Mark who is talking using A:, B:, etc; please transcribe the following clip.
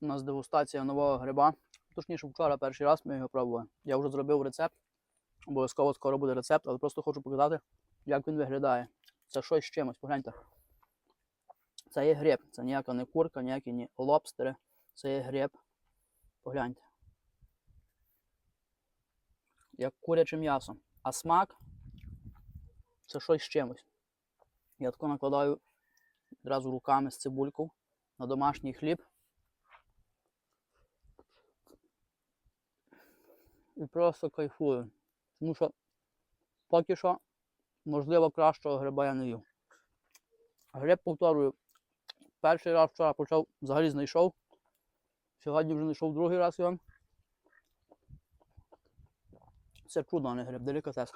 A: У нас дегустація нового гриба. Точніше, вчора перший раз ми його пробували. Я вже зробив рецепт. Обов'язково скоро буде рецепт, але просто хочу показати, як він виглядає. Це щось з чимось, погляньте. Це є гриб. Це ніяка не курка, ніякі не лобстери. Це є гриб. Погляньте. Як куряче м'ясо. А смак це щось з чимось. Я тако накладаю одразу руками з цибулькою на домашній хліб. І просто кайфую. Тому що поки що, можливо, кращого гриба я не їв. Гриб, повторюю, перший раз вчора почав, взагалі знайшов. Сьогодні вже знайшов другий раз його. Це чудо, а не гриб, делікатес.